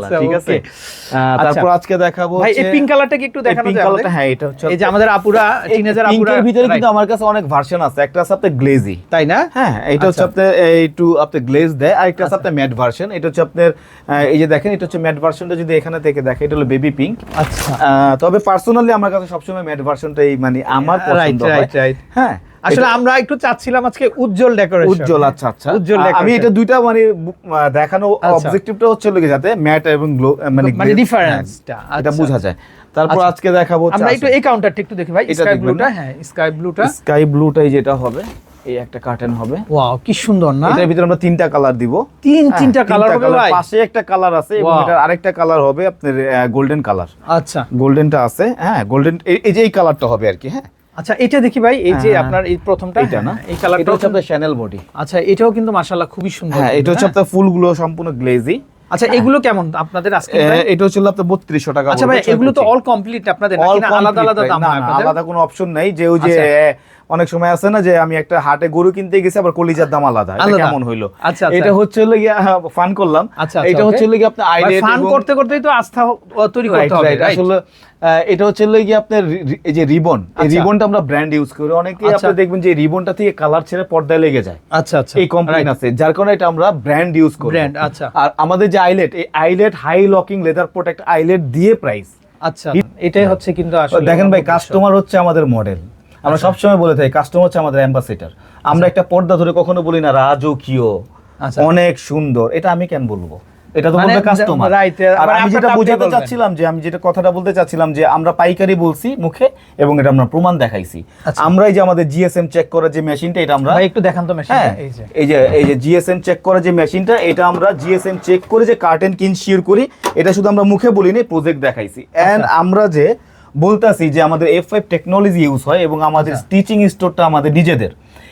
ইনশাআল্লাহ আচ্ছা, ঠিক আছে। তারপর আজকে দেখাবো ভাই এই পিঙ্ক কালারটা কি একটু দেখানো যায় colourটা, হ্যাঁ এটা হচ্ছে এই যে আমাদের আপুরা টিনেজার আপুরা পিঙ্কের ভিতরে কিন্তু আমার কাছে অনেক ভার্সন আছে। একটা আছে আপনার গ্লেজি তাই না? হ্যাঁ এটা হচ্ছে আচ্ছা। আপনার এই একটু আপনার গ্লেজ দেয় আর একটা আছে আপনার ম্যাট ভার্সন এটা হচ্ছে আপনার এই যে দেখেন এটা হচ্ছে ম্যাট ভার্সনটা যদি এখানে থেকে দেখে এটা হলো বেবি পিঙ্ক আচ্ছা। তবে পার্সোনালি আমার কাছে সবসময় ম্যাট ভার্সনটাই মানে আমার পছন্দ হয়. হ্যাঁ আসলে আমরা একটু চাচ্ছিলাম আজকে উজ্জ্বল ডেকোরেশন উজ্জ্বল আচ্ছা আচ্ছা। উজ্জ্বল আমি এটা দুইটা মানে দেখানো আচ্ছা। অবজেক্টিভটা হচ্ছে লোকে যাতে ম্যাট এবং গ্লো মানে মানে glaze- difference-টা, হ্যাঁ, এটা আচ্ছা। বোঝা যায়। তারপর আচ্ছা। আজকে দেখাবো আমরা একটু এই কাউন্টারটা একটু দেখি ভাই স্কাই ব্লুটা হ্যাঁ স্কাই ব্লুটা স্কাই ব্লুটাই যেটা হবে এই একটা কার্টেন হবে। ওয়াও কি সুন্দর না? এটার ভিতরে আমরা তিনটা কালার দিব। তিন হ্যাঁ, তিনটা কালার হবে ভাই। পাশে একটা কালার আছে এবং এটার আরেকটা কালার হবে আপনার গোল্ডেন কালার আচ্ছা। গোল্ডেনটা আছে হ্যাঁ গোল্ডেন এই যে এই কালারটা হবে আর কি হ্যাঁ। আচ্ছা এটা দেখি ভাই এই যে হ্যাঁ। আপনার এই প্রথমটা এটা না? হ্যাঁ, এই কালারটা এটা হচ্ছে আপনার শ্যানেল বডি আচ্ছা এটাও কিন্তু মাশাআল্লাহ খুবই সুন্দর হ্যাঁ এটা হচ্ছে আপনার ফুলগুলো সম্পূর্ণ গ্লেজি আচ্ছা এগুলো কেমন আপনাদের আজকে এটা হচ্ছে আপনার বত্রিশশো টাকা আচ্ছা ভাই এগুলো তো অল কমপ্লিট আপনাদের না? আলাদা আলাদা দাম হয় আলাদা কোনো অপশন নাই যে ওই যে আচ্ছা। অনেক সময় আছে না যে আমি একটা হাটে গরু কিনতে গেছি আবার কলিজার দাম আলাদা। এটা। কেমন হইল? আচ্ছা, আচ্ছা। এটা হচ্ছে হলো গিয়া ফান করলাম। এটা হচ্ছে হলো গিয়ে আপনার আইডিয়া ফান করতে করতেই তো আস্থা তৈরি করতে হবে? আসলে এটা হচ্ছে হলো গিয়ে আপনার এই যে রিবন। এই আচ্ছা। রিবনটা আমরা ব্র্যান্ড ইউজ করি। অনেকে আচ্ছা। আপনি দেখবেন যে রিবনটা থেকে কালার ছেড়ে পর্দায় লেগে যায়। আচ্ছা আচ্ছা। এই কমপ্লেন আছে যার কারণে এটা আমরা ব্র্যান্ড ইউজ করি। Brand, আচ্ছা। আর আমাদের যে আইলেট এই eyelet high locking leather protect eyelet দিয়ে প্রাইস আচ্ছা এটাই হচ্ছে কিন্তু আসলে দেখেন ভাই কাস্টমার হচ্ছে আমাদের মডেল আমরা আচ্ছা। সবসময় বলে থাকি কাস্টমার হচ্ছে আমাদের অ্যাম্বাসেডর আমরা একটা পর্দা ধরে কখনো বলি না রাজকীয় আচ্ছা। অনেক সুন্দর। এটা আমি কেন বলব? এটা তো মানে বলবে কাস্টমার আর মানে আমি যেটা বোঝাতে চাচ্ছিলাম যে আমি যেটা কথাটা বলতে চাচ্ছিলাম যে আমরা পাইকারি বলছি মুখে এবং এটা আমরা প্রমাণ দেখাইছি। আচ্ছা। আমরা এই যে আমাদের জিএসএম চেক করার যে মেশিনটা এটা আমরা একটু দেখান তো মেশিন হ্যাঁ এই যে। এই যে জিএসএম চেক করার যে মেশিনটা এটা আমরা জিএসএম চেক করে যে কার্টেন কিন শিওর করি এটা শুধু আমরা মুখে বলিনি প্রজেক্ট দেখাইছি। এন্ড আচ্ছা। আমরা যে বলতাছি যে আমাদের এফ ফাইভ টেকনোলজি ইউজ হয় এবং আমাদের আচ্ছা। স্টিচিং স্টোরটা আমাদের নিজেদের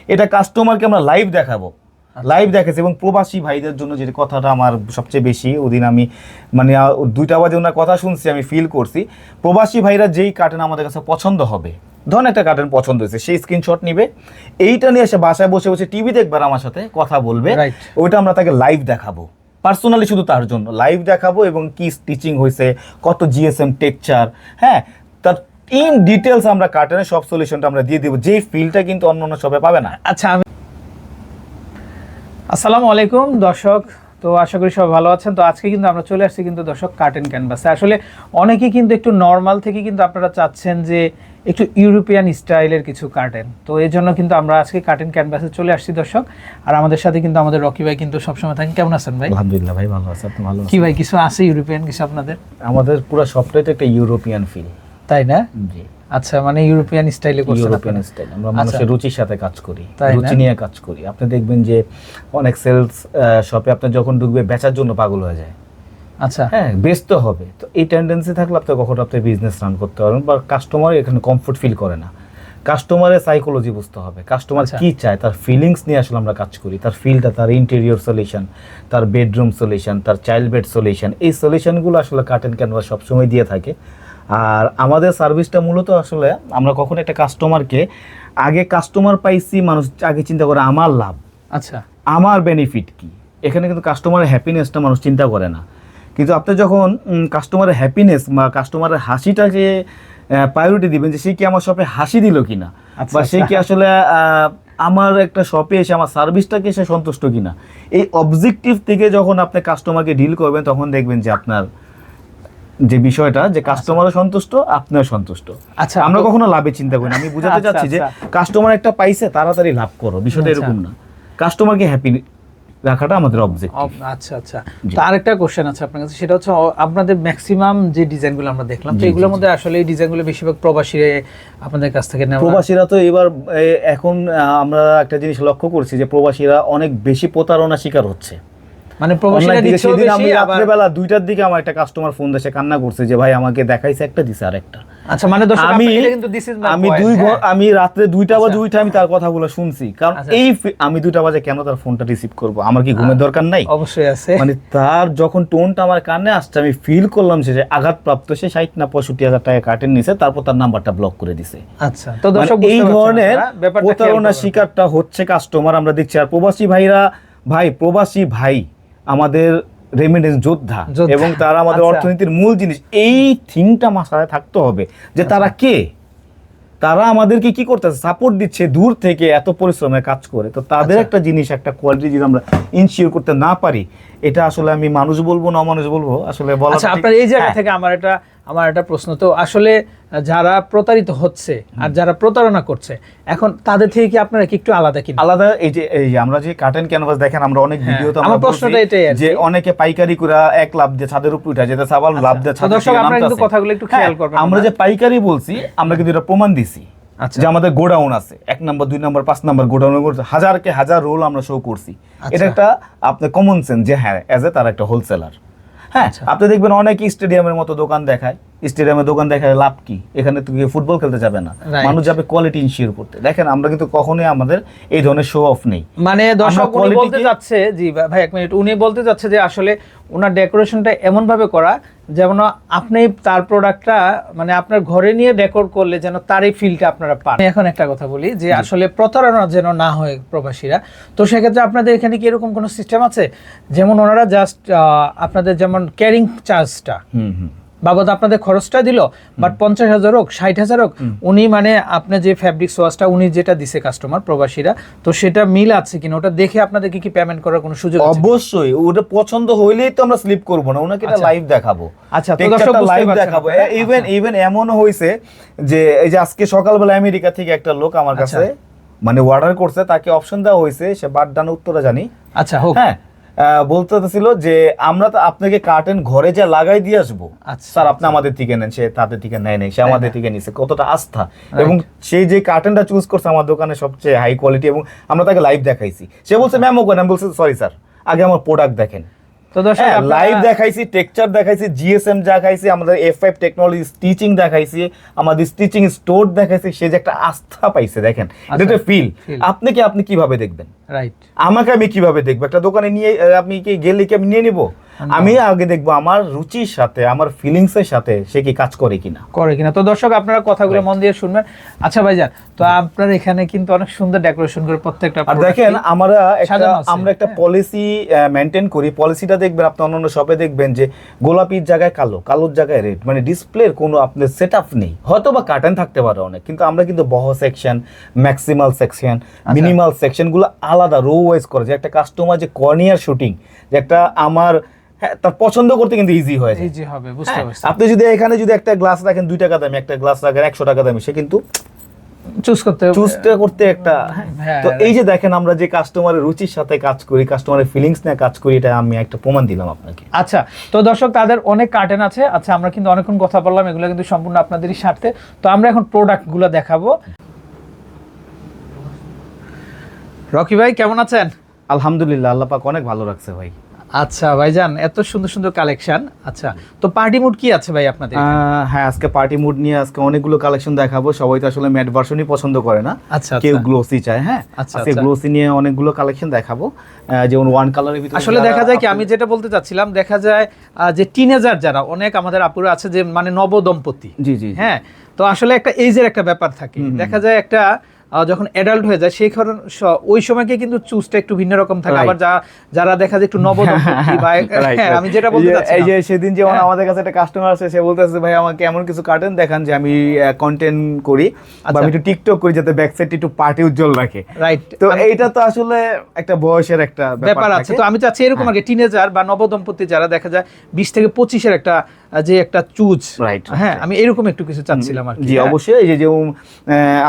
এটা কাস্টমারকে আমরা লাইভ দেখাবো আচ্ছা। লাইভ দেখাচ্ছি এবং প্রবাসী ভাইদের জন্য যে কথাটা আমার সবচেয়ে বেশি ওদিন আমি মানে দুইটা বাজে ওনার কথা শুনছি আমি ফিল করছি প্রবাসী ভাইরা যেই কার্টেন আমাদের কাছে পছন্দ হবে ধরুন একটা কার্টেন পছন্দ হয়েছে সেই স্ক্রিনশট নিবে এইটা নিয়ে এসে বাসায় বসে বসে টিভি দেখবার আমার সাথে কথা বলবে. ওইটা আমরা তাকে লাইভ দেখাবো পার্সোনালি শুধু তার জন্য লাইভ দেখাবো এবং কি স্টিচিং হয়েছে কত জিএসএম টেকচার হ্যাঁ তার ইন ডিটেলস আমরা সব সলিউশনটা আমরা দিয়ে দিব। যেই ফিলটা কিন্তু অন্য অন্য সবে পাবে না। আচ্ছা আমি আসসালামু আলাইকুম দর্শক। তো আশা করি সবাই ভালো আছেন। তো আজকে কিন্তু আমরা চলে আসছি কিন্তু দর্শক কার্টেন ক্যানভাসে আসলে অনেকেই কিন্তু একটু নর্মাল থেকে কিন্তু আপনারা চাচ্ছেন যে একটু ইউরোপিয়ান স্টাইলের কিছু কার্টেন তো এই জন্য কিন্তু আমরা আজকে কার্টেন ক্যানভাসে চলে আসছি দর্শক। আর আমাদের সাথে কিন্তু আমাদের রকি ভাই কিন্তু সবসময় থাকেন। কেমন আছেন ভাই? আলহামদুলিল্লাহ ভাই ভালো আছে। আপনি ভালো কি ভাই কিছু আছে ইউরোপিয়ান কিছু আপনাদের? আমাদের পুরো সবটাই তো একটা ইউরোপিয়ান ফিল তাই না? জি। আচ্ছা মানে ইউরোপিয়ান স্টাইলে করছেন ইউরোপিয়ান স্টাইল। আমরা আচ্ছা। মানুষের রুচির সাথে কাজ করি রুচি নিয়ে কাজ করি। আপনি দেখবেন যে অনেক সেলস শপে আপনি যখন ঢুকবে বেচার জন্য পাগল হয়ে যায়। আচ্ছা। হ্যাঁ ব্যস্ত হবে। তো এই টেন্ডেন্সি থাকলে আপনি কখনো আপনি বিজনেস রান করতে পারবেন বা কাস্টমার এখানে কমফোর্ট ফিল করে না। কাস্টমারের সাইকোলজি বুঝতে হবে। কাস্টমার আচ্ছা। কি চায়? তার ফিলিংস নিয়ে আসলে আমরা কাজ করি। তার ফিলটা তার ইন্টেরিয়র সলিউশন তার বেডরুম সলিউশন তার চাইল্ড বেড সলিউশন এই সলিউশনগুলো আসলে কার্টেন ক্যানভাস সবসময় দিয়ে থাকে। আর আমাদের সার্ভিসটা মূলত আসলে আমরা কখনো একটা কাস্টমারকে আগে কাস্টমার পাইছি মানুষ আগে চিন্তা করে আমার লাভ। আচ্ছা। আমার বেনিফিট কি? এখানে কিন্তু কাস্টমারের হ্যাপিনেসটা মানুষ চিন্তা করে না। কিন্তু আপনি যখন কাস্টমারের হ্যাপিনেস বা কাস্টমারের হাসিটাকে প্রায়োরিটি দিবেন যে সে কি আমার শপে হাসি দিল কিনা? আচ্ছা, বা সে কি আচ্ছা। আসলে আমার একটা শপে এসে আমার সার্ভিসটাকে সে সন্তুষ্ট কিনা? এই অবজেক্টিভ থেকে যখন আপনি কাস্টমারকে ডিল করবেন তখন দেখবেন যে আপনার যে বিষয়টা যে কাস্টমারও সন্তুষ্ট আপনিও সন্তুষ্ট। আচ্ছা আমরা কখনো লাভে চিন্তা করি না। আমি বুঝাতে আচ্ছা, চাচ্ছি যে আচ্ছা। কাস্টমার একটা পাইছে তাড়াতাড়ি লাভ করো। বিষয়টা আচ্ছা। এরকম না। কাস্টমারকে হ্যাপি রাখাটা আমাদের অবজেক্ট অব- আচ্ছা আচ্ছা। তো আরেকটা কোশ্চেন আছে আপনার কাছে সেটা হচ্ছে আপনাদের ম্যাক্সিমাম যে ডিজাইনগুলো আমরা দেখলাম তো এগুলোর মধ্যে আসলে এই ডিজাইনগুলো বেশিরভাগ প্রবাসী আপনাদের কাছ থেকে নেওয়া প্রবাসীরা তো এবার এখন আমরা একটা জিনিস লক্ষ্য করছি যে প্রবাসীরা অনেক বেশি প্রতারণা শিকার হচ্ছে। মানে থেকে দিচ্ছেও সেদিন আমি রাত্রেবেলা দুইটার দিকে আমার একটা কাস্টমার ফোন দেশে কান্না করছে যে ভাই আমাকে দেখাইছে একটা দিছে আরেকটা। আচ্ছা মানে দর্শক আমি কিন্তু is my আমি দুই হ্যাঁ। আমি রাত্রে দুইটা আচ্ছা। বাজে উঠে আমি তার কথাগুলো শুনছি। কারণ আচ্ছা। এই আমি দুইটা বাজে কেন তার ফোনটা রিসিভ করব? আমার কি ঘুমের দরকার নাই? অবশ্যই আছে। মানে তার যখন টোনটা আমার কানে আসছে আমি ফিল করলাম সে যে আঘাতপ্রাপ্ত সে ষাট না পঁয়ষট্টি হাজার টাকা কাটেন নিছে তারপর তার নাম্বারটা ব্লক করে দিছে। আচ্ছা তো মানে দর্শক এই ধরনের আপনারা, ব্যাপারটা প্রতারণা শিকারটা হচ্ছে কাস্টমার আমরা দেখছি। আর প্রবাসী ভাইরা ভাই প্রবাসী ভাই আমাদের রেমিডেন্স যোদ্ধা এবং তারা আমাদের আচ্ছা। অর্থনীতির মূল জিনিস। এই থিংটা মাথায় থাকতে হবে যে তারা কে? তারা আমাদেরকে কি করতেছে? সাপোর্ট দিচ্ছে দূর থেকে এত পরিশ্রমে কাজ করে। তো তাদের আচ্ছা। একটা জিনিস একটা কোয়ালিটি যদি আমরা ইনশিওর করতে না পারি এটা আসলে আমি মানুষ বলব না অমানুষ বলব আসলে বলা আচ্ছা আপনার এই জায়গা হ্যাঁ। থেকে আমার একটা আমার একটা প্রশ্ন। তো আসলে যারা প্রতারিত হচ্ছে আর যারা প্রতারণা করছে এখন তাদের থেকে কি আপনারা কি একটু আলাদা কি আলাদা এই যে এই আমরা যে কার্টেন ক্যানভাস দেখেন আমরা অনেক হ্যাঁ, ভিডিওতে আমার আমরা প্রশ্নটা এটাই যে অনেকে পাইকারি করে এক লাভ দিয়ে ছাদের উপর উঠা যেতে আবার লাভ দিয়ে ছাদের দর্শক থেকে আপনারা কিন্তু কথাগুলো একটু হ্যাঁ, খেয়াল করবেন আমরা যে পাইকারি বলছি আমরা কিন্তু এটা প্রমাণ দিছি। আচ্ছা যে আমাদের গোডাউন আছে এক নম্বর দুই নাম্বার পাঁচ নাম্বার গোডাউন হাজারকে হাজার রোল আমরা শো করছি আচ্ছা। এটা একটা আপনার কমন সেন্স যে হ্যাঁ এজ এ তারা একটা হোলসেলার হ্যাঁ আচ্ছা। আপনি দেখবেন অনেক স্টেডিয়ামের মতো দোকান দেখায় স্টেডিয়ামে দোকান দেখায় লাভ কি? এখানে তুমি ফুটবল খেলতে যাবে না। মানুষ যাবে কোয়ালিটি ইনশিওর করতে। দেখেন আমরা কিন্তু কখনোই আমাদের এই ধরনের শো অফ নেই। মানে দর্শক উনি বলতে যাচ্ছে জি ভাই- এক মিনিট উনি বলতে যাচ্ছে যে আসলে ওনার ডেকোরেশনটা এমন ভাবে করা যেমন আপনি তার প্রোডাক্টটা মানে আপনার ঘরে নিয়ে ডেকোর করলে যেন তার এই ফিলটা আপনারা পান। আমি এখন একটা কথা বলি যে আসলে প্রতারণা যেন না হয় প্রবাসীরা তো সেক্ষেত্রে আপনাদের এখানে কি এরকম কোনো সিস্টেম আছে? যেমন ওনারা জাস্ট আপনাদের যেমন ক্যারিং চার্জটা হুম হুম। বাবদ আপনাদের খরচটা দিল বাট পঞ্চাশ হাজার হোক ষাট হাজার হোক উনি মানে আপনার যে ফ্যাব্রিক সোয়াসটা উনি যেটা দিছে কাস্টমার প্রবাসীরা তো সেটা মিল আছে কিনা ওটা দেখে আপনাদেরকে কি পেমেন্ট করার কোনো সুযোগ অবশ্যই ওটা পছন্দ হইলেই তো আমরা স্লিপ করব না ওনাকে এটা আচ্ছা। লাইভ দেখাবো। আচ্ছা, তো দর্শক লাইভ দেখাবো। ইভেন আচ্ছা। ইভেন এমনও হয়েছে যে এই যে আজকে সকালবেলা আমেরিকা থেকে একটা লোক আমার আচ্ছা। কাছে মানে অর্ডার করছে তাকে অপশন দেওয়া হয়েছে সে বাড্ডানা উত্তরে জানি। আচ্ছা হোক। হ্যাঁ আহ, বলতে ছিল যে আমরা তো আপনাকে কার্টেন ঘরে যা লাগাই দিয়ে আসব। আচ্ছা, স্যার আপনি আমাদের থেকে নেন সে তাদের থেকে নেয় নেই সে আমাদের থেকে নিছে। কতটা আস্থা। এবং সেই যে কার্টেনটা চুজ করছে আমার দোকানে সবচেয়ে হাই কোয়ালিটি এবং আমরা তাকে লাইভ দেখাইছি। সে বলছে ম্যাম ওখানে আমি বলছি সরি স্যার আগে আমার প্রোডাক্ট দেখেন। তো দর্শক লাইভ হ্যাঁ, দেখাইছি টেকচার দেখাইছি জিএসএম দেখাইছি আমাদের এফ ফাইভ টেকনোলজি স্টিচিং দেখাইছি আমাদের স্টিচিং স্টোর দেখাইছি সে যে একটা আস্থা পাইছে দেখেন এটা আচ্ছা, ফিল আপনি কি আপনি কীভাবে দেখবেন? রাইট আমাকে আমি কীভাবে দেখব? একটা দোকানে নিয়ে আপনি কি গেলে কি আমি নিয়ে নিব? আমি আগে দেখব আমার রুচির সাথে আমার ফিলিংস এর সাথে সে কি কাজ করে কিনা। করে কিনা। তো দর্শক আপনারা কথাগুলো মন দিয়ে শুনবেন। আচ্ছা ভাইজান তো আপনার এখানে কিন্তু অনেক সুন্দর ডেকোরেশন করে প্রত্যেকটা আর দেখেন আমরা একটা আমরা একটা হ্যাঁ। পলিসি মেনটেন করি। পলিসিটা দেখবেন আপনি অন্যান্য শপে দেখবেন যে গোলাপির জায়গায় কালো কালোর জায়গায় রেড মানে ডিসপ্লের কোনো আপনার সেট আপ নেই। হয়তো বা কার্টেন থাকতে পারে অনেক কিন্তু আমরা কিন্তু বহ সেকশন ম্যাক্সিমাল সেকশন। মিনিমাল সেকশনগুলো আলাদা রো ওয়াইজ করে। যে একটা কাস্টমার যে কর্নিয়ার শুটিং যে একটা আমার হ্যাঁ তার পছন্দ করতে কিন্তু ইজি হয়ে যায়। যে হবে বুঝতে হ্যাঁ, পারছি। আপনি যদি এখানে যদি একটা গ্লাস রাখেন দুই টাকা দামি একটা গ্লাস রাখেন একশো টাকা দামি সে কিন্তু চুজ করতে চুজটা করতে একটা হ্যাঁ, তো এই যে দেখেন আমরা যে কাস্টমারের রুচির সাথে কাজ করি কাস্টমারের ফিলিংস নিয়ে কাজ করি এটা আমি একটা প্রমাণ দিলাম আপনাকে। আচ্ছা তো দর্শক তাদের অনেক কার্টেন আছে। আচ্ছা আমরা কিন্তু অনেকক্ষণ কথা বললাম এগুলো কিন্তু সম্পূর্ণ আপনাদেরই স্বার্থে। তো আমরা এখন প্রোডাক্টগুলো দেখাবো। রকি ভাই কেমন আছেন? আলহামদুলিল্লাহ আল্লাহ পাক অনেক ভালো রাখছে ভাই। আচ্ছা ভাইজান এত সুন্দর সুন্দর কালেকশন আচ্ছা তো পার্টি মুড কি আছে ভাই আপনাদের হ্যাঁ আজকে পার্টি মুড নিয়ে আজকে অনেকগুলো কালেকশন দেখাবো। সবাই তো আসলে ম্যাট ভার্সনই পছন্দ করে না। আচ্ছা কেউ আচ্ছা। গ্লোসি চায় হ্যাঁ? আচ্ছা, আজকে আচ্ছা। গ্লোসি নিয়ে অনেকগুলো কালেকশন দেখাবো। যেমন ওয়ান কালারের ভিতরে আসলে দেখা যায় কি আমি যেটা বলতে চাচ্ছিলাম দেখা যায় যে টিনেজার যারা অনেক আমাদের আপুরা আছে যে মানে নবদম্পতি। জি জি জি। হ্যাঁ তো আসলে একটা এজের একটা ব্যাপার থাকে। দেখা যায় একটা যখন অ্যাডাল্ট হয়ে যায় সেই কারণ ওই সময়কে কিন্তু চুজটা একটু ভিন্ন রকম থাকে। আবার যা যারা দেখা যায় একটু নবদম্পতি বা হ্যাঁ, আমি যেটা বলতে চাচ্ছি এই যে সেদিন যেমন হ্যাঁ। আমাদের কাছে একটা কাস্টমার আছে সে বলতেছে ভাই আমাকে এমন কিছু কার্টেন দেখান যে আমি কন্টেন্ট করি বা আচ্ছা। আমি একটু টিকটক করি যাতে ব্যাক সাইড একটু পার্টি উজ্জ্বল রাখে। রাইট তো এইটা তো আসলে একটা বয়সের একটা ব্যাপার আছে। তো আমি চাচ্ছি এরকম আর কি টিনেজার বা নবদম্পতি যারা দেখা যায় বিশ থেকে পঁচিশের একটা যে একটা চুজ। রাইট হ্যাঁ আমি এরকম একটু কিছু চাচ্ছিলাম আর কি। জি হ্যাঁ। অবশ্যই। এই যে যেমন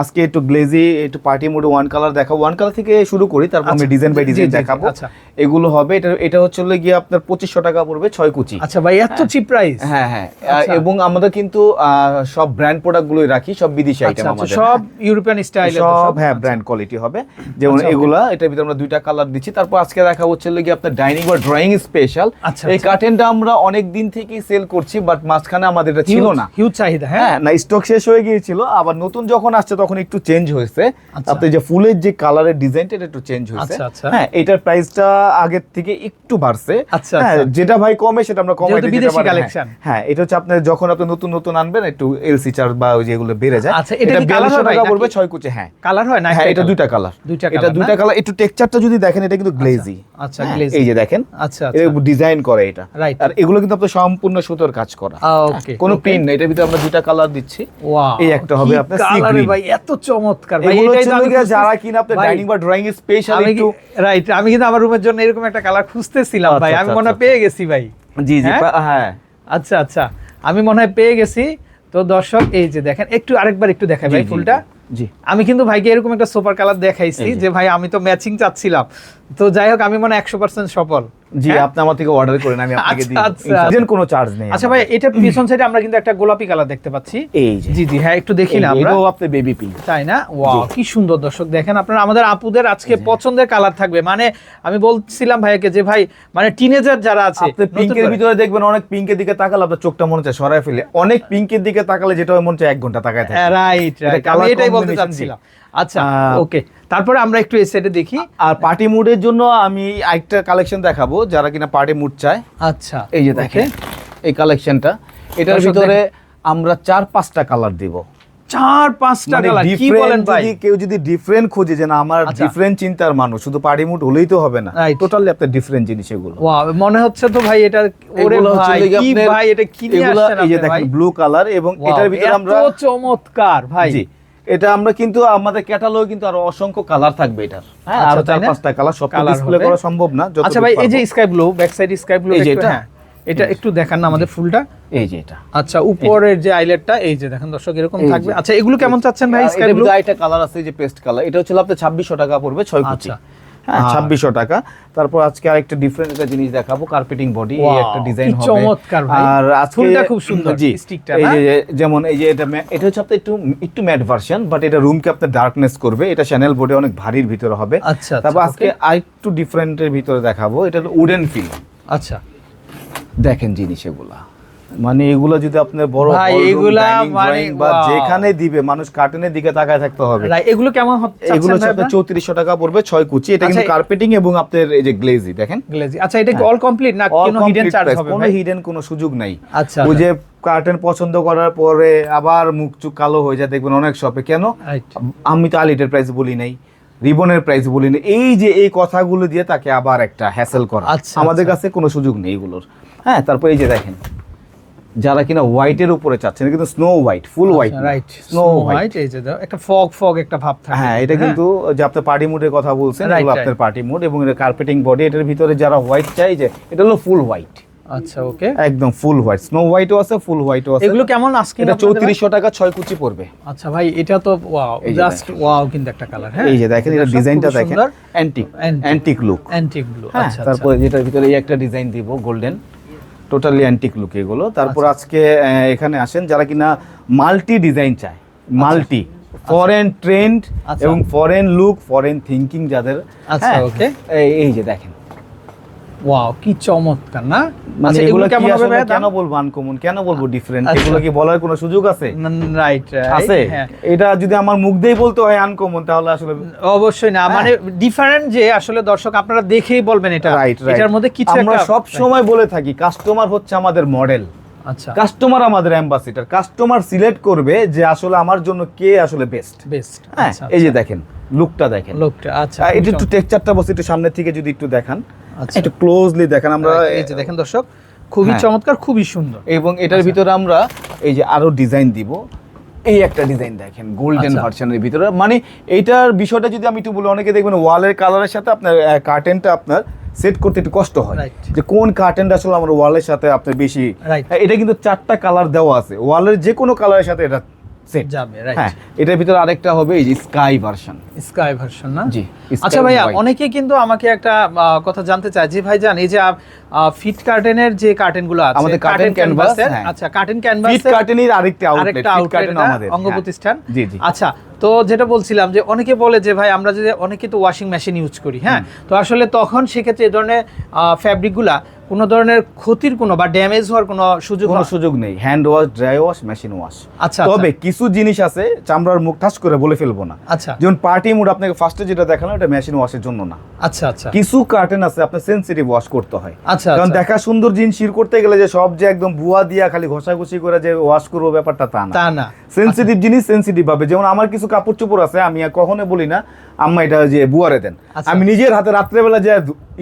আজকে একটু গ্লেজি একটু পার্টি মোডে ওয়ান কালার দেখাবো। ওয়ান কালার থেকে শুরু করি তারপর আমি ডিজাইন বাই ডিজাইন দেখাবো। আচ্ছা। এগুলো হবে এটা এটা হচ্ছে গিয়ে আপনার পঁচিশশো টাকা পড়বে ছয় কুচি। আচ্ছা ভাই এত চিপ প্রাইস হ্যাঁ হ্যাঁ। আচ্ছা। এবং আমাদের কিন্তু সব ব্র্যান্ড প্রোডাক্ট গুলোই রাখি সব বিদেশি আইটেম আচ্ছা, আমাদের। সব ইউরোপিয়ান স্টাইল সব হ্যাঁ ব্র্যান্ড কোয়ালিটি হবে। যেমন এগুলা এটার ভিতরে আমরা দুইটা কালার দিচ্ছি। তারপর আজকে দেখা হচ্ছে গিয়ে আপনার ডাইনিং বা ড্রয়িং স্পেশাল এই। কার্টেনটা আমরা অনেক দিন থেকেই সেল করছি করছি বাট মাঝখানে আমাদের এটা ছিল না। হিউজ চাহিদা হ্যাঁ? হ্যাঁ না স্টক শেষ হয়ে গিয়েছিল। আবার নতুন যখন আসছে তখন একটু চেঞ্জ হয়েছে। আচ্ছা। আপনি যে ফুলের যে কালারের ডিজাইনটা এটা একটু চেঞ্জ হয়েছে। আচ্ছা, আচ্ছা। হ্যাঁ এটার প্রাইসটা আগের থেকে একটু বাড়ছে। হ্যাঁ। যেটা ভাই কমে সেটা আমরা কমাই দিতে বিদেশি পারি, হ্যাঁ। হ্যাঁ এটা হচ্ছে আপনার যখন আপনি নতুন নতুন আনবেন একটু এলসি চার্জ বা ওই যেগুলো বেড়ে যায়। আচ্ছা, এটা কি colour বিয়াল্লিশশো হয় ভাই টাকা পড়বে ছয় কুচি হ্যাঁ। কালার হয় না হ্যাঁ এটা? দুইটা কালার দুইটা এটা দুইটা কালার একটু টেক্সচারটা যদি দেখেন এটা কিন্তু গ্লেজি আচ্ছা, glazy। এই যে দেখেন আচ্ছা আচ্ছা। ডিজাইন করে এটা। Right. আর এগুলো কিন্তু আপনার সম্পূর্ণ সুতোর কাজ করা। ওকে কোনো প্রিন্ট নেই এটার ভিতরে আমরা দুইটা কালার দিচ্ছি। ওয়াও এই একটা হবে আপনার কালারে green। ভাই এত চমৎকার। এগুলো হচ্ছে আমি যারা কিনা আপনার ডাইনিং বা ড্রয়িং স্পেশাল একটু রাইট আমি কিন্তু আমার রুমের জন্য এরকম একটা কালার খুঁজতেছিলাম আচ্ছা, ভাই। আমি আচ্ছা, মনে হয় আচ্ছা, পেয়ে গেছি ভাই। জি জি হ্যাঁ? হ্যাঁ। আচ্ছা আচ্ছা। আমি মনে হয় পেয়ে গেছি। তো দর্শক এই যে দেখেন একটু আরেকবার একটু দেখাই ভাই ফুলটা। জি আমি কিন্তু ভাইকে এরকম একটা সুপার কালার দেখাইছি। যে। ভাই আমি তো ম্যাচিং চাচ্ছিলাম। তো যাই হোক আমি মনে একশো পার্সেন্ট সফল। জি হ্যাঁ? আপনি আমার থেকে অর্ডার করেন আমি আপনাকে আচ্ছা, দিই আচ্ছা। কোনো চার্জ নেই আচ্ছা ভাই এটা পিছন সাইডে আমরা কিন্তু একটা গোলাপি কালার দেখতে পাচ্ছি। এই জি জি হ্যাঁ একটু দেখি না আমরা। এটাও আপনি বেবি পিঙ্ক তাই না? ওয়াও কি সুন্দর দর্শক দেখেন আপনারা আমাদের আপুদের আজকে পছন্দের কালার থাকবে। মানে আমি বলছিলাম ভাইকে যে ভাই মানে টিনেজার যারা আছে আপনি পিঙ্কের ভিতরে দেখবেন অনেক পিঙ্কের দিকে তাকালে আপনার চোখটা মনে হচ্ছে সরায় ফেলে। অনেক পিঙ্কের দিকে তাকালে যেটা হয় মনে হচ্ছে এক ঘণ্টা তাকায় থাকে। রাইট রাইট আমি এটাই বলতে চাচ্ছিলাম। আচ্ছা ওকে। তারপরে আমরা একটু এই সাইডে দেখি। আর পার্টি মুডের জন্য আমি একটা কালেকশন দেখাবো যারা কিনা পার্টি মুড চায়। আচ্ছা এই যে দেখেন এই কালেকশনটা এটার ভিতরে আমরা চার পাঁচটা কালার দিব। চার পাঁচটা মানে কালার কি বলেন ভাই? কেউ যদি ডিফারেন্ট খুঁজে যে না আমার আচ্ছা। ডিফারেন্ট চিন্তার মানুষ শুধু পার্টি মুড হলেই তো হবে না. টোটালি আপনার ডিফারেন্ট জিনিস এগুলো। মনে হচ্ছে তো ভাই এটা ওরে ভাই কি ভাই এটা কি নিয়ে আসছেন এই যে দেখেন ব্লু কালার এবং এটার ভিতরে আমরা চমৎকার ভাই। জি। এটা আমরা কিন্তু আমাদের ক্যাটালগে কিন্তু আরও অসংখ্য কালার থাকবে এটার। হ্যাঁ আচ্ছা, আরও চার পাঁচটা কালার সব ডিসপ্লে করা সম্ভব না আচ্ছা ভাই এই যে sky blue back side sky blue এই যে এটা? এটা একটু দেখান না আমাদের ফুলটা। এই যে এটা। আচ্ছা উপরের যে আইলেটটা এই যে দেখেন দর্শক এরকম থাকবে। আচ্ছা এগুলো কেমন চাচ্ছেন ভাই স্কাই ব্লু এটা কালার আছে এই যে পেস্ট কালার এটা হচ্ছে আপনার ছাব্বিশশো টাকা পড়বে 6 কুচি। আচ্ছা। হ্যাঁ ছাব্বিশশো টাকা। তারপর আজকে আরেকটা ডিফারেন্ট একটা জিনিস দেখাবো কার্পেটিং বডি এই একটা ডিজাইন হবে। চমৎকার আর আজকে খুব সুন্দর, জি এই যে যেমন এই যে এটা এটা হচ্ছে আপনার একটু একটু ম্যাট ভার্সন বাট এটা রুমকে আপনার ডার্কনেস করবে। এটা চ্যানেল বোর্ডে অনেক ভারীর ভিতরে হবে। আচ্ছা, আচ্ছা, তারপর আজকে. আরেকটু ডিফারেন্টের ভিতরে দেখাবো। এটা হলো উডেন ফিল আচ্ছা। দেখেন জিনিস এগুলা। মানে এগুলো যদি আপনার বড় ভাই, এগুলা মানে বা যেখানে দিবে মানুষ কার্টুনের দিকে তাকায় থাকতে হবে। রাইট এগুলো কেমন হচ্ছে? এগুলো হচ্ছে আপনার চৌত্রিশশো টাকা পড়বে ছয় কুচি। এটা কিন্তু আচ্ছা, কার্পেটিং এবং আপনার এই যে গ্লেজি দেখেন। গ্লেজি আচ্ছা এটা কি হ্যাঁ। অল কমপ্লিট না কোনো হিডেন চার্জ হবে কোনো হিডেন কোনো সুযোগ নাই। আচ্ছা ওই যে কার্টেন পছন্দ করার পরে আবার মুখ চুখ কালো হয়ে যায় দেখবেন অনেক শপে কেন? আমি তো আলিটের প্রাইস বলি নাই রিবনের প্রাইস বলি নাই। এই যে এই কথাগুলো দিয়ে তাকে আবার একটা হ্যাসেল করা। আচ্ছা, আমাদের আচ্ছা। কাছে কোনো সুযোগ নেই এগুলোর। হ্যাঁ তারপর এই যে দেখেন। যারা কিনা হোয়াইটের উপরে চাচ্ছেন কিন্তু snow white full white right snow white এই যে একটা ফগ ফগ একটা ভাব থাকে। হ্যাঁ এটা কিন্তু যে আপনি পার্টি মুডের কথা বলছেন এগুলো আপনার পার্টি মুড এবং এটা কার্পেটিং বডি এটার ভিতরে যারা হোয়াইট চাই যে এটা হলো ফুল হোয়াইট আচ্ছা ওকে একদম ফুল হোয়াইট স্নো হোয়াইটও আছে ফুল হোয়াইটও আছে। এগুলো কেমন আজকে এটা চৌত্রিশশো টাকা ছয় কুচি পড়বে। আচ্ছা ভাই এটা তো ওয়াও জাস্ট ওয়াও কিন্তু একটা কালার হ্যাঁ? এই যে দেখেন এটা ডিজাইনটা দেখেন। Antique. Antique look antique blue হ্যাঁ আচ্ছা তারপর যেটার ভিতরে এই একটা ডিজাইন দিব গোল্ডেন টোটালি অ্যান্টিক লুক এগুলো। তারপর আজকে এখানে আসেন যারা কিনা মাল্টি ডিজাইন চায়। মাল্টি ফরেন ট্রেন্ড আচ্ছা। এবং ফরেন লুক ফরেন থিঙ্কিং যাদের। আচ্ছা, ওকে এই- এই যে দেখেন। ওয়াও কি চমৎকার না? মানে আচ্ছা এগুলো কেমন হবে কেন বলব আনকমন? কেন বলব ডিফারেন্ট আচ্ছা। এগুলো কি বলার কোনো সুযোগ আছে? রাইট আছে? হ্যাঁ। এটা যদি আমার মুখ দিয়েই বলতে হয় আনকমন তাহলে আসলে অবশ্যই না মানে ডিফারেন্ট যে আসলে দর্শক আপনারা দেখেই বলবেন এটা। রাইট এটার মধ্যে কিছু আমরা সব সময় বলে থাকি কাস্টমার হচ্ছে আমাদের মডেল আচ্ছা। কাস্টমার আমাদের অ্যাম্বাসিডার কাস্টমার সিলেক্ট করবে যে আসলে আমার জন্য কে আসলে বেস্ট বেস্ট হ্যাঁ এই যে দেখেন লুকটা দেখেন। লোকটা আচ্ছা এটা একটু। টেক্সচারটা বসে একটু সামনের থেকে যদি একটু দেখান। আচ্ছা। একটু ক্লোজলি দেখেন আমরা এই যে দেখেন দর্শক খুবই হ্যাঁ। চমৎকার খুবই সুন্দর। এবং এটার ভিতরে আমরা এই যে আরও ডিজাইন দিব। এই একটা ডিজাইন দেখেন গোল্ডেন আচ্ছা। ভার্সনের ভিতরে। মানে এইটার বিষয়টা যদি আমি একটু বলি অনেকে দেখবেন ওয়ালের কালারের সাথে আপনার কার্টেনটা আপনার সেট করতে একটু কষ্ট হয়। যে কোন কার্টেনটা আসলে আমার ওয়ালের সাথে আপনার বেশি হ্যাঁ, এটা কিন্তু চারটা কালার দেওয়া আছে। ওয়ালের যে কোনো কালারের সাথে এটা সেট যাবে রাইট হ্যাঁ এটার ভিতরে আরেকটা হবে এই যে স্কাই ভার্সন স্কাই ভার্সন না? জি, আচ্ছা ভাইয়া অনেকে কিন্তু আমাকে একটা কথা জানতে চায় যে ভাই জান এই যে ফিট কার্টেনের যে কার্টেনগুলো আছে আমাদের canvas-এর, হ্যাঁ। আচ্ছা কার্টেন ফিট কার্টেনের আরেকটা আউটলেট ফিট কার্টেন আমাদের অঙ্গ হ্যাঁ। প্রতিষ্ঠান জি জি। আচ্ছা তো যেটা বলছিলাম যে অনেকে বলে যে ভাই আমরা যদি অনেকে তো ওয়াশিং মেশিন ইউজ করি হ্যাঁ? তো আসলে তখন সেক্ষেত্রে এই ধরনের ফ্যাব্রিকগুলা কোনো ধরনের ক্ষতির কোনো বা ড্যামেজ হওয়ার কোনো সুযোগ কোনো সুযোগ নেই। Hand wash dry wash machine wash আচ্ছা তবে কিছু জিনিস আছে চামড়ার মুখ ঠাস করে বলে ফেলব না। আচ্ছা। যেমন পার্টি মুড আপনাকে ফার্স্টে যেটা দেখালাম এটা মেশিন ওয়াশের জন্য না। আচ্ছা আচ্ছা। কিছু কার্টেন আছে আপনার সেন্সিটিভ ওয়াশ করতে হয়। আচ্ছা কারণ আচ্ছা। দেখা সুন্দর জিনিস শির করতে গেলে যে সব যে একদম বুয়া দিয়া খালি ঘষাঘষি করে যে ওয়াশ করব ব্যাপারটা তা না। তা না। সেন্সিটিভ জিনিস সেন্সিটিভ ভাবে। যেমন আমার কিছু কাপড় চোপড় আছে আমি আর কখনো বলি না আম্মা এটা যে বুয়ারে দেন। আচ্ছা। আমি নিজের হাতে রাত্রেবেলা যে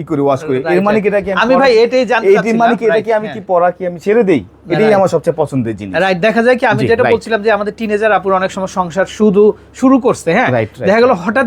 ই করি ওয়াশ করি এর মানে কি এটা কি আমি ভাই এটাই জানতে এই মানে কি এটা কি আমি হ্যাঁ। কি পরা কি আমি ছেড়ে দেই? এটাই আমার সবচেয়ে পছন্দের জিনিস। রাইট দেখা যায় কি আমি যেটা বলছিলাম যে আমাদের টিনেজার আপুর অনেক সময় সংসার শুধু শুরু করছে হ্যাঁ? দেখা গেল হঠাৎ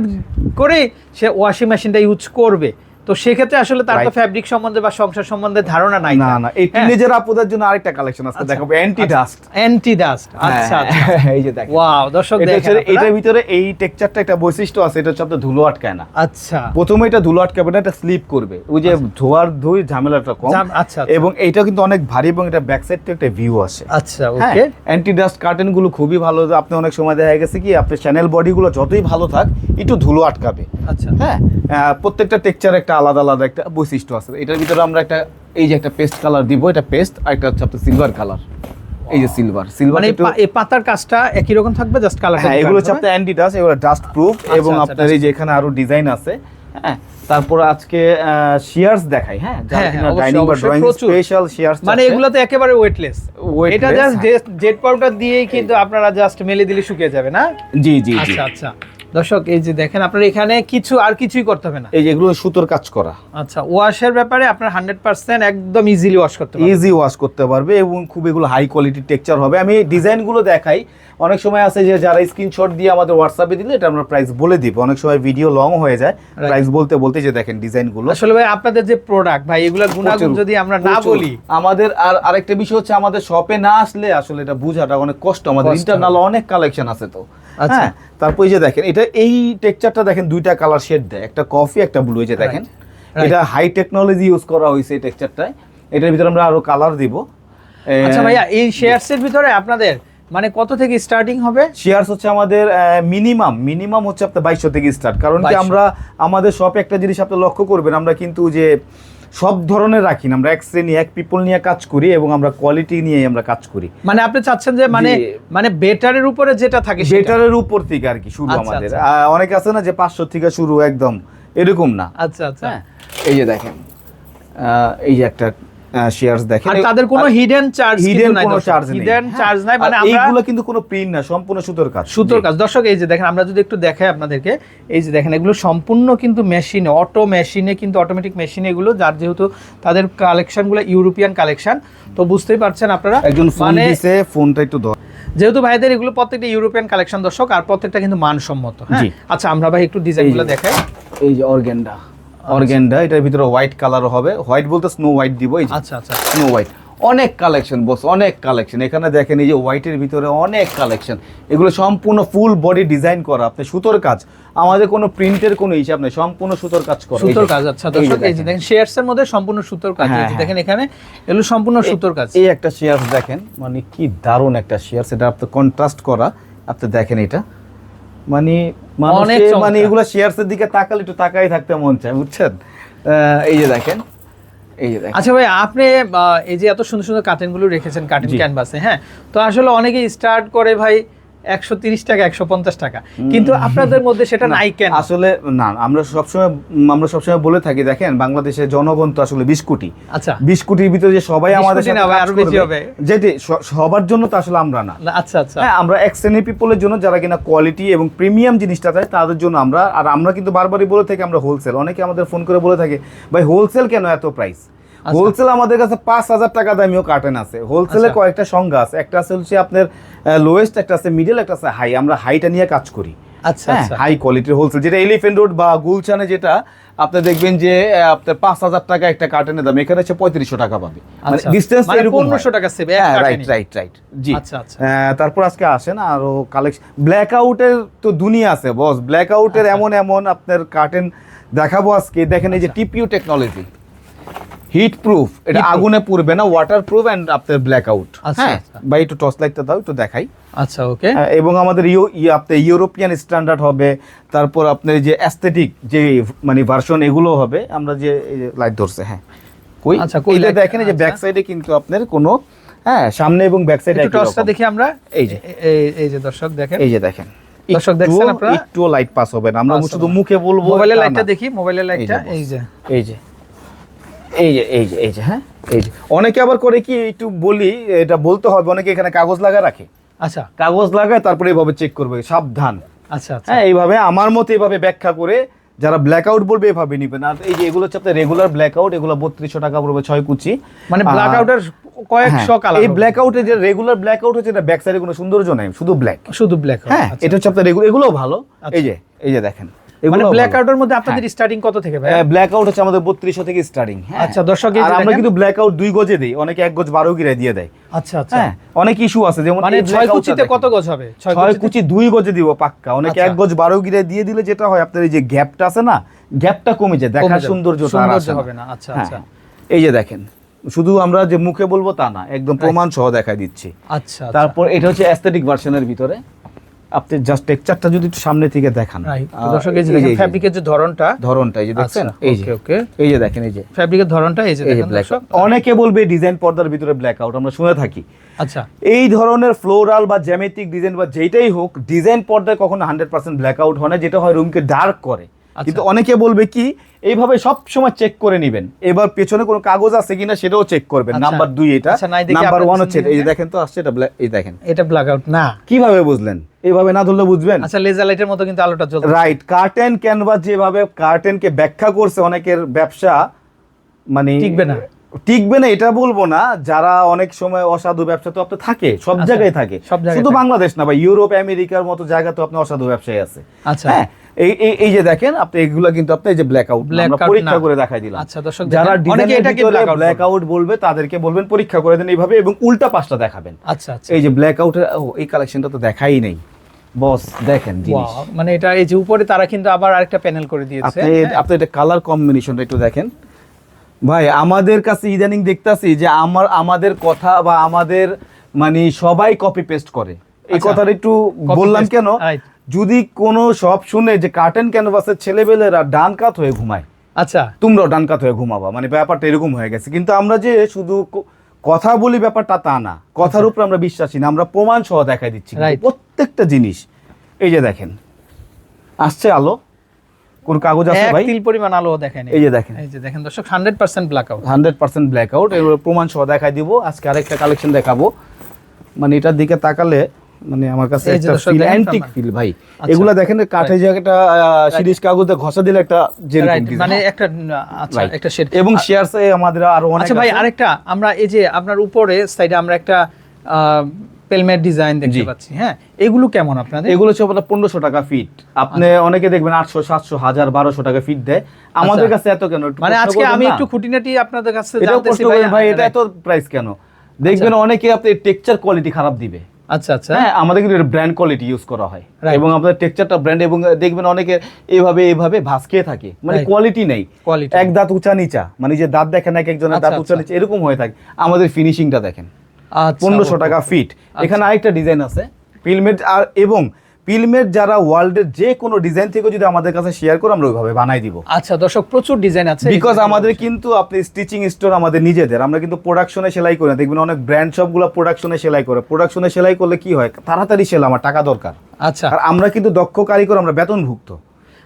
করে সে ওয়াশিং মেশিনটা ইউজ করবে। তো সেক্ষেত্রে আসলে তার তো ফ্যাব্রিক সম্বন্ধে বা সংসার সম্বন্ধে ধারণা নাই না না এই টিনেজার আপুদের জন্য আরেকটা কালেকশন আছে দেখাবো অ্যান্টি ডাস্ট অ্যান্টি ডাস্ট আচ্ছা আচ্ছা। এই যে দেখেন। ওয়াও দর্শক এটা দেখেন এটার ভিতরে এই টেক্সচারটা একটা বৈশিষ্ট্য আছে এটা হচ্ছে আপনার ধুলো আটকায় না। আচ্ছা। প্রথমে এটা ধুলো আটকাবে না এটা স্লিপ করবে। ওই যে ধোয়ার ধুই ঝামেলাটা কম। আচ্ছা আচ্ছা। এবং এইটা কিন্তু অনেক ভারী এবং এটা ব্যাক সাইড থেকে একটা ভিউ আসে। আচ্ছা হ্যাঁ ওকে অ্যান্টি ডাস্ট কার্টেনগুলো খুবই ভালো। আপনি অনেক সময় দেখা গেছে কি আপনি চ্যানেল বডি গুলো যতই ভালো থাক একটু ধুলো আটকাবে। আচ্ছা। হ্যাঁ প্রত্যেকটা টেক্সচার একটা আলাদা আলাদা একটা বৈশিষ্ট্য আছে। এটার ভিতরে আমরা একটা এই যে একটা পেস্ট কালার দিব এটা পেস্ট আর একটা হচ্ছে আপনার সিলভার কালার এই যে সিলভার সিলভার মানে এই পাতার কাজটা একই রকম থাকবে জাস্ট কালারটা হ্যাঁ এগুলো হচ্ছে আপনার অ্যান্টি ডাস্ট এগুলো ডাস্ট প্রুফ এবং আচ্ছা, আপনার এই যে এখানে আরও ডিজাইন আছে হ্যাঁ? তারপর আজকে শিয়ার্স দেখাই হ্যাঁ? হ্যাঁ, হ্যাঁ, ডাইনিং বা ড্রয়িং স্পেশাল শিয়ার্স মানে এগুলো তো একেবারে ওয়েটলেস এটা জাস্ট হ্যাঁ। জেট পাউডার দিয়েই কিন্তু আপনারা জাস্ট মেলে দিলে শুকিয়ে যাবে না? জি জি জি। আচ্ছা আচ্ছা। দর্শক এই যে দেখেন আপনার এখানে কিছু আর কিছুই করতে হবে না। এই যে এগুলো সুতোর কাজ করা। আচ্ছা ওয়াশের ব্যাপারে আপনার হান্ড্রেড পার্সেন্ট একদম ইজিলি ওয়াশ করতে পারবেন ইজি ওয়াশ করতে পারবে এবং খুব এগুলো হাই কোয়ালিটির টেক্সচার হবে। আমি ডিজাইনগুলো দেখাই। অনেক সময় আছে যে যারা স্ক্রিনশট দিয়ে আমাদের হোয়াটসঅ্যাপে দিলে এটা আমরা প্রাইস বলে দিব। অনেক সময় ভিডিও লং হয়ে যায়। প্রাইস বলতে বলতে যে দেখেন ডিজাইনগুলো। আসলে ভাই আপনাদের যে প্রোডাক্ট ভাই এগুলা গুণাগুণ যদি আমরা না বলি। আমাদের আর আরেকটা বিষয় হচ্ছে আমাদের শপে না আসলে আসলে এটা বোঝাটা অনেক কষ্ট। আমাদের ইন্টারনাল অনেক কালেকশন আছে তো। আচ্ছা। হ্যাঁ তারপর এই যে দেখেন এটা এই টেক্সচারটা দেখেন দুইটা কালার শেড দেয় একটা কফি একটা ব্লু এই যে দেখেন। এটা হাই টেকনোলজি ইউজ করা হয়েছে এই টেক্সচারটায় এটার ভিতরে আমরা আরও কালার দিব। আচ্ছা ভাইয়া এই শেয়ারসের ভিতরে আপনাদের মানে কত থেকে স্টার্টিং হবে? শেয়ারস হচ্ছে আমাদের মিনিমাম মিনিমাম হচ্ছে আপনার বাইশশো থেকে স্টার্ট কারণ কি আমরা আমাদের শপে একটা জিনিস আপনি লক্ষ্য করবেন আমরা কিন্তু যে সব ধরনের রাখি না। আমরা এক শ্রেণি এক পিপল নিয়ে কাজ করি এবং আমরা কোয়ালিটি নিয়ে আমরা কাজ করি। মানে আপনি চাচ্ছেন যে মানে মানে বেটারের উপরে যেটা থাকে। বেটারের উপর থেকে আর কি শুরু আচ্ছা, আমাদের। আচ্ছা। অনেক আছে না যে পাঁচশো থেকে শুরু একদম এরকম না। আচ্ছা আচ্ছা। হ্যাঁ এই যে দেখেন এই যে একটা শেয়ারস দেখেন। আর তাদের কোনো হিডেন চার্জ হিডেন কোনো চার্জ নেই। হিডেন হ্যাঁ। চার্জ নাই মানে আমরা এইগুলো কিন্তু কোনো প্রিন্ট না সম্পূর্ণ সুতোর কাজ। সুতোর কাজ। দর্শক এই যে দেখেন আমরা যদি একটু দেখাই আপনাদেরকে এই যে দেখেন এগুলো সম্পূর্ণ কিন্তু মেশিনে অটো মেশিনে কিন্তু অটোমেটিক মেশিনে এগুলো যার যেহেতু তাদের কালেকশনগুলো ইউরোপিয়ান কালেকশন তো বুঝতেই পারছেন আপনারা। একজন ফোন মানে দিছে ফোনটা একটু ধর। যেহেতু ভাইদের এগুলো প্রত্যেকটা ইউরোপিয়ান কালেকশন দর্শক আর প্রত্যেকটা কিন্তু মানসম্মত হ্যাঁ? আচ্ছা আমরা ভাই একটু ডিজাইনগুলো। দেখাই। এই যে অর্গেন্ডা অর্গেন্ডা এটার ভিতরে হোয়াইট কালার হবে। হোয়াইট বলতে স্নো হোয়াইট দিব এই আচ্ছা আচ্ছা। স্নো হোয়াইট অনেক কালেকশন বস অনেক কালেকশন এখানে দেখেন এই যে হোয়াইটের ভিতরে অনেক কালেকশন এগুলো সম্পূর্ণ ফুল বডি ডিজাইন করা। আপনি সুতোর কাজ। আমাদের কোনো প্রিন্টের কোনো হিসাব নেই। সম্পূর্ণ সুতোর কাজ করা। সুতোর কাজ আচ্ছা দর্শক এই যে দেখেন। দেখেন শেয়ারস এর মধ্যে সম্পূর্ণ সুতোর কাজ। এই হ্যাঁ, যে হ্যাঁ। দেখেন এখানে এগুলো সম্পূর্ণ সুতোর কাজ। এই একটা শেয়ার দেখেন। মানে কি দারুণ একটা শেয়ার সেটা আপনি কন্ট্রাস্ট করা। আপনি দেখেন এটা। মানে অনেক মানে এগুলো শেয়ারসের দিকে তাকালে একটু তাকাই থাকতে মন চায় বুঝছেন? আহ, এই যে দেখেন এই যে দেখেন। আচ্ছা ভাই আপনি এই যে এত সুন্দর সুন্দর কার্টেনগুলো রেখেছেন কার্টেন ক্যানভাসে হ্যাঁ? তো আসলে অনেকেই স্টার্ট করে ভাই একশো তিরিশ টাকা একশো পঞ্চাশ টাকা। কিন্তু আপনাদের মধ্যে সেটা নাই কেন? আসলে না আমরা সবসময় আমরা সবসময় বলে থাকি দেখেন বাংলাদেশের জনগণ তো আসলে বিশ কোটি আচ্ছা। বিশ কোটির ভিতরে যে সবাই আমাদের। যেটি সবার জন্য তো আসলে আমরা না। আচ্ছা আচ্ছা। হ্যাঁ আমরা এক শ্রেণির পিপলের জন্য যারা কিনা কোয়ালিটি এবং প্রিমিয়াম জিনিসটা চায় তাদের জন্য আমরা আর আমরা কিন্তু বারবারই বলে থাকি আমরা হোলসেল অনেকে আমাদের ফোন করে বলে থাকে ভাই হোলসেল কেন এত প্রাইস। হোলসেল আমাদের কাছে পাঁচ হাজার টাকা দামিও কার্টেন আছে। হোলসেলে আচ্ছা। কয়েকটা সংজ্ঞা আছে। একটা আছে হচ্ছে আপনার লোয়েস্ট একটা আছে মিডল একটা আছে হাই আমরা হাইটা নিয়ে কাজ করি। আচ্ছা আচ্ছা। হাই কোয়ালিটির হোলসেল যেটা এলিফেন্ট রোড বা গুলশানে যেটা আপনি দেখবেন যে আপনার পাঁচ হাজার টাকা একটা কার্টেনের দাম। এখানে হচ্ছে পঁয়ত্রিশশো টাকা পাবে। মানে আচ্ছা। ডিস্টেন্স মানে 1500 টাকা হ্যাঁ রাইট রাইট রাইট জি। আচ্ছা, আচ্ছা। তারপর আজকে আসেন আরও কালেকশন ব্ল্যাক আউটের তো দুনিয়া আছে বস ব্ল্যাক আউটের আচ্ছা। এমন এমন আপনার কার্টেন দেখাবো আজকে। দেখেন এই যে আচ্ছা। টিপিউ টেকনোলজি হিট প্রুফ এটা আগুনে পুড়বে না ওয়াটার প্রুফ এন্ড আপনার ব্ল্যাক আউট আচ্ছা, হ্যাঁ আচ্ছা। বা একটু টর্চ লাইটটা দাও একটু দেখাই। আচ্ছা ওকে। এবং আমাদের ইউ আপনার ইউরোপিয়ান স্ট্যান্ডার্ড হবে। তারপর আপনার যে অ্যাস্থেটিক যে মানে ভার্সন এগুলো হবে আমরা যে লাইট ধরছে হ্যাঁ। কই? আচ্ছা, এটা দেখেন যে আচ্ছা। ব্যাক সাইডে কিন্তু আপনার কোনো হ্যাঁ সামনে এবং ব্যাক সাইডে একটু টর্চটা দেখি আমরা। এই যে। এই- যে দর্শক দেখেন। এই যে দেখেন। দর্শক দেখছেন আপনারা? একটুও লাইট পাস হবে না। আমরা শুধু মুখে বলব মোবাইলের লাইটটা দেখি মোবাইলের লাইটটা। এই যে। এই যে। এই যে এই যে এই যে হ্যাঁ? এই যে। অনেকে আবার করে কি একটু বলি এটা বলতে হবে অনেকে এখানে কাগজ লাগা রাখে। আচ্ছা। কাগজ লাগায় তারপরে এইভাবে চেক করবে সাবধান। আচ্ছা আচ্ছা। হ্যাঁ এইভাবে আমার মতো এইভাবে ব্যাখ্যা করে যারা ব্ল্যাক আউট বলবে এভাবে নিবেন। আর এই যে এগুলো হচ্ছে আপনার রেগুলার ব্ল্যাক আউট এগুলো বত্রিশশো টাকা পড়বে ছয় কুচি। মানে ব্ল্যাক আউটের কয়েকশো হ্যাঁ, কালার এই ব্ল্যাক আউটের যে রেগুলার ব্ল্যাক আউট হচ্ছে এটা ব্যাক সাইডে কোনো সৌন্দর্য নাই শুধু ব্ল্যাক শুধু ব্ল্যাক হ্যাঁ এটা হচ্ছে আপনার রেগুলার এগুলোও ভালো। আচ্ছা। এই যে এই যে দেখেন। মানে ব্ল্যাক। আউটের মধ্যে আপনাদের স্টার্টিং কত থেকে ভাই? ব্ল্যাক আউট হচ্ছে আমাদের বত্রিশশো থেকে স্টার্টিং আচ্ছা, দর্শক আর আমরা কিন্তু ব্ল্যাক আউট দুই গজে দিই অনেকে এক গজ বারো গিরে দিয়ে দেয়। আচ্ছা আচ্ছা। হ্যাঁ অনেক ইস্যু আছে যেমন মানে ছয় কুচিতে কত গজ হবে? ছয় কুচি দুই গজে দিব পাক্কা। অনেকে আচ্ছা। এক গজ বারো গিরে দিয়ে দিলে যেটা হয় আপনার এই যে গ্যাপটা আছে না গ্যাপটা কমে যায় দেখার যাবে। সৌন্দর্য সৌন্দর্য হবে না, আচ্ছা, আচ্ছা। এই যে দেখেন শুধু আমরা যে মুখে বলব তা না একদম প্রমাণ সহ দেখাই দিচ্ছি। আচ্ছা তারপর এটা হচ্ছে অ্যাস্থেটিক ভার্সনের ভিতরে। আপনি জাস্ট টেক্সচারটা যদি একটু সামনে থেকে দেখান। দর্শক এই যে দেখেন ফ্যাব্রিকের যে ধরনটা ধরনটা এই যে দেখছেন? এই যে ওকে। এই যে দেখেন এই যে। ফ্যাব্রিকের ধরনটা এই যে দেখেন অনেকে বলবে ডিজাইন পর্দার ভিতরে ব্ল্যাক আউট আমরা শুনে থাকি। আচ্ছা। এই ধরনের ফ্লোরাল বা জ্যামেটিক ডিজাইন বা যেটাই হোক ডিজাইন পর্দায় কখনো হান্ড্রেড পার্সেন্ট ব্ল্যাক আউট হয় না যেটা হয় রুমকে ডার্ক করে। কিন্তু অনেকে বলবে কি এইভাবে সব সময় চেক করে নেবেন। এবার পেছনে কোনো কাগজ আছে কিনা সেটাও চেক করবেন। আচ্ছা। নাম্বার দুই এটা। আচ্ছা, নাম্বার ওয়ান হচ্ছে এই দেখেন। তো আসছে এটা এই দেখেন। এটা ব্ল্যাক আউট না। কীভাবে বুঝলেন? এইভাবে না ধরলে বুঝবেন? আচ্ছা লেজার লাইটের মতো কিন্তু আলোটা জ্বলছে। রাইট কার্টেন ক্যানভাস যেভাবে কার্টেনকে ব্যাখ্যা করছে অনেকের ব্যবসা মানে টিকবে না। টিকবে না এটা বলব না। যারা অনেক সময় অসাধু ব্যবসা তো আপনার থাকে সব আচ্ছা, জায়গায় থাকে। সব জায়গায় শুধু বাংলাদেশ না বা ইউরোপ আমেরিকার মতো জায়গা তো আপনি অসাধু ব্যবসায়ী আছে। আচ্ছা। হ্যাঁ এই এই- যে দেখেন আপনি এগুলো কিন্তু আপনি যে ব্ল্যাক আউট পরীক্ষা করে দেখাই দিলাম। আচ্ছা, দর্শক যারা অনেকে এটাকে ব্ল্যাক আউট বলবে তাদেরকে বলবেন পরীক্ষা করে দেন এইভাবে এবং উল্টা পাশটা দেখাবেন। আচ্ছা আচ্ছা। এই যে ব্ল্যাক আউটের এই কালেকশনটা তো দেখাই নেই। বস দেখেন জিনিস। মানে এটা এই যে উপরে তারা কিন্তু আবার আরেকটা প্যানেল করে দিয়েছে আপনি আপনি এটা কালার কম্বিনেশনটা একটু দেখেন। ভাই আমাদের কাছে ইদানিং দেখতাছি যে আমার আমাদের কথা বা আমাদের মানে সবাই কপি পেস্ট করে। এই আচ্ছা। কথাটা একটু বললাম কেন. যদি কোনো সব শুনে যে কার্টেন ক্যানভাসের ছেলেবেলেরা ডান কাত হয়ে ঘুমায় আচ্ছা। তোমরাও ডান কাত হয়ে ঘুমাবা। মানে ব্যাপারটা এরকম হয়ে গেছে। কিন্তু আমরা যে শুধু কথা বলি ব্যাপারটা তা না। কথার উপর আমরা বিশ্বাসী না। আমরা প্রমাণ সহ দেখাই দিচ্ছি প্রত্যেকটা জিনিস এই যে দেখেন আসছে আলো। কোন কাগজ আছে ভাই? তিল পরিমাণ আলো দেখেন এই যে দেখেন। এই যে দেখেন দর্শক hundred percent blackout hundred percent blackout এগুলো প্রমাণ সহ দেখাই দিব। আজকে আরেকটা কালেকশন দেখাবো। মানে এটার দিকে তাকালে মানে আমার কাছে একটা ফিল অ্যান্টিক ফিল ভাই। আচ্ছা। এগুলা দেখেন কাঠে যে একটা সিরিজ কাগজে ঘষা দিলে একটা মানে একটা আচ্ছা একটা শেড এবং শেয়ারস আমাদের আরও অনেক আচ্ছা ভাই আরেকটা আমরা এই যে আপনার উপরে সাইডে আমরা একটা পেলমেট ডিজাইন দেখতে পাচ্ছি হ্যাঁ? এগুলো কেমন আপনাদের? এগুলো হচ্ছে আপনার পনেরোশো টাকা ফিট আপনি আচ্ছা। অনেকে দেখবেন আটশো সাতশো হাজার বারোশো টাকা ফিট দেয়। আমাদের কাছে এত কেন? মানে আজকে আমি একটু খুঁটিনাটি আপনাদের কাছে ভাই এটা এত প্রাইস কেন? দেখবেন অনেকে আপনি টেক্সচার কোয়ালিটি খারাপ দিবে। আচ্ছা আচ্ছা। হ্যাঁ আমাদের কিন্তু ব্র্যান্ড কোয়ালিটি ইউজ করা হয়. এবং আপনার টেক্সচারটা ব্র্যান্ড এবং দেখবেন অনেকে এইভাবে এইভাবে ভাস খেয়ে থাকে। মানে কোয়ালিটি নেই। এক দাঁত উঁচা নিচা। মানে যে দাঁত দেখেন এক একজনের আচ্ছা, দাঁত উঁচা আচ্ছা। নিচা এরকম হয়ে থাকে। আমাদের ফিনিশিংটা দেখেন। আচ্ছা, পনেরোশো টাকা ফিট এখানে আরেকটা ডিজাইন আছে। ফিল্মের আর এবং পিলমেট যারা ওয়ার্ল্ডের যে কোনো ডিজাইন থেকে যদি আমাদের কাছে শেয়ার করে আমরা ওইভাবে বানাই দিব। আচ্ছা দর্শক প্রচুর ডিজাইন আছে। বিকজ আমাদের কিন্তু আপনি স্টিচিং স্টোর আমাদের নিজেদের। আমরা কিন্তু প্রোডাকশনে সেলাই করি না। দেখবেন অনেক ব্র্যান্ড সবগুলো প্রোডাকশনে সেলাই করে। প্রোডাকশনে সেলাই করলে কি হয়? তাড়াতাড়ি সেলাই আমার টাকা দরকার। আচ্ছা। আর আমরা কিন্তু দক্ষ কারিগর আমরা বেতনভুক্ত।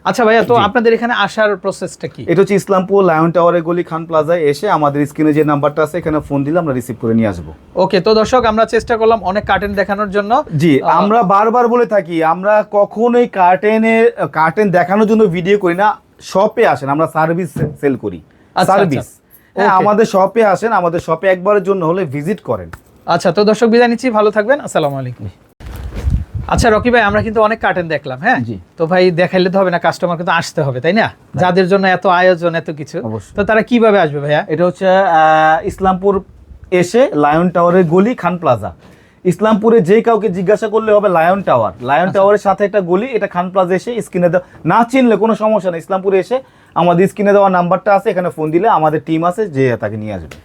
আচ্ছা ভাইয়া তো আপনাদের এখানে আসার প্রসেসটা কি? এটা হচ্ছে ইসলামপুর লায়ন টাওয়ারের গলি খান প্লাজায় এসে আমাদের স্ক্রিনে যে নাম্বারটা আছে এখানে ফোন দিলে আমরা রিসিভ করে নিয়ে আসব। ওকে তো দর্শক আমরা চেষ্টা করলাম অনেক কার্টেন দেখানোর জন্য। জি আমরা বারবার বলে থাকি আমরা কখনোই কার্টেনের কার্টেন দেখানোর জন্য ভিডিও করি না শপে আসেন আমরা সার্ভিস সেল করি। আচ্ছা, সার্ভিস আচ্ছা। হ্যাঁ আমাদের শপে আসেন আমাদের শপে একবারের জন্য হলে ভিজিট করেন। আচ্ছা তো দর্শক বিদায় নিচ্ছি ভালো থাকবেন আসসালামু আলাইকুম। আচ্ছা রকি ভাই আমরা কিন্তু অনেক কার্টেন দেখলাম হ্যাঁ। তো ভাই দেখাইলে তো হবে না কাস্টমার কিন্তু আসতে হবে তাই না? যাদের জন্য এত আয়োজন এত কিছু। তো তারা কীভাবে আসবে ভাইয়া? এটা হচ্ছে ইসলামপুর এসে লায়ন টাওয়ারের গলি খান প্লাজা ইসলামপুরে যে কাউকে জিজ্ঞাসা করলে হবে লায়ন টাওয়ার লায়ন। টাওয়ারের সাথে একটা গলি এটা খান প্লাজা এসে স্ক্রিনে দেওয়া না চিনলে কোনো সমস্যা নেই ইসলামপুরে এসে আমাদের স্ক্রিনে দেওয়া নাম্বারটা আছে এখানে ফোন দিলে আমাদের টিম আছে যে তাকে নিয়ে আসবে।